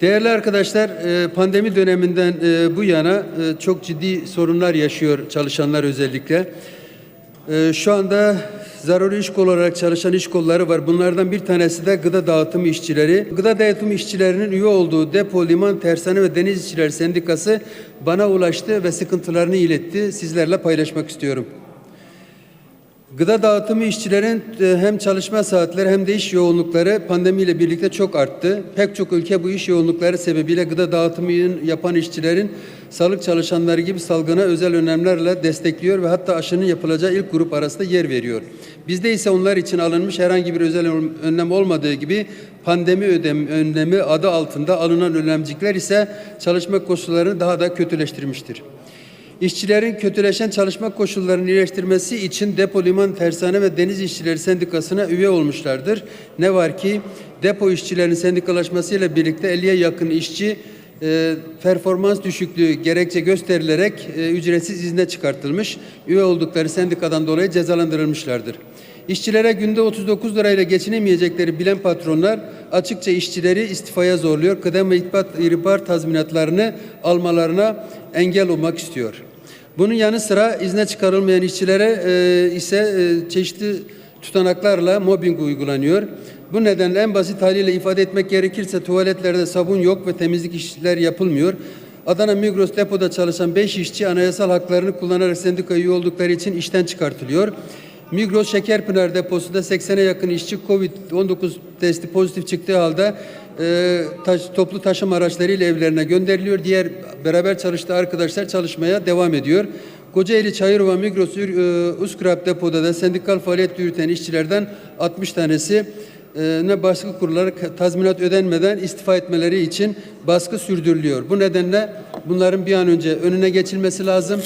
Değerli arkadaşlar, e, pandemi döneminden e, bu yana e, çok ciddi sorunlar yaşıyor çalışanlar özellikle. Şu anda zaruri iş kolu olarak çalışan iş kolları var. Bunlardan bir tanesi de gıda dağıtım işçileri. Gıda dağıtım işçilerinin üye olduğu depo, liman, tersane ve deniz işçileri sendikası bana ulaştı ve sıkıntılarını iletti. Sizlerle paylaşmak istiyorum. Gıda dağıtımı işçilerin e, hem çalışma saatleri hem de iş yoğunlukları pandemiyle birlikte çok arttı. Pek çok ülke bu iş yoğunlukları sebebiyle gıda dağıtımını yapan işçilerin sağlık çalışanları gibi salgına özel önlemlerle destekliyor ve hatta aşının yapılacağı ilk grup arasında yer veriyor. Bizde ise onlar için alınmış herhangi bir özel önlem olmadığı gibi pandemi ödem, önlemi adı altında alınan önlemcikler ise çalışma koşullarını daha da kötüleştirmiştir. İşçilerin kötüleşen çalışma koşullarını iyileştirmesi için depo, liman, tersane ve deniz işçileri sendikasına üye olmuşlardır. Ne var ki depo işçilerinin sendikalaşmasıyla birlikte 50'ye yakın işçi e, performans düşüklüğü gerekçe gösterilerek e, ücretsiz izne çıkartılmış. Üye oldukları sendikadan dolayı cezalandırılmışlardır. İşçilere günde 39 lirayla geçinemeyecekleri bilen patronlar açıkça işçileri istifaya zorluyor. Kıdem ve itibar tazminatlarını almalarına engel olmak istiyor. Bunun yanı sıra izne çıkarılmayan işçilere e, ise e, çeşitli tutanaklarla mobbing uygulanıyor. Bu nedenle en basit haliyle ifade etmek gerekirse tuvaletlerde sabun yok ve temizlik işler yapılmıyor. Adana Migros depoda çalışan 5 işçi anayasal haklarını kullanarak sendika üye oldukları için işten çıkartılıyor. Migros Şekerpınar deposunda 80'e yakın işçi Covid-19 testi pozitif çıktığı halde e, taş, toplu taşıma araçlarıyla evlerine gönderiliyor. Diğer beraber çalıştığı arkadaşlar çalışmaya devam ediyor. Kocaeli Çayırova Migros e, Uskrap depoda da sendikal faaliyet yürüten işçilerden 60 tanesi e, ne baskı kurularak tazminat ödenmeden istifa etmeleri için baskı sürdürülüyor. Bu nedenle bunların bir an önce önüne geçilmesi lazım.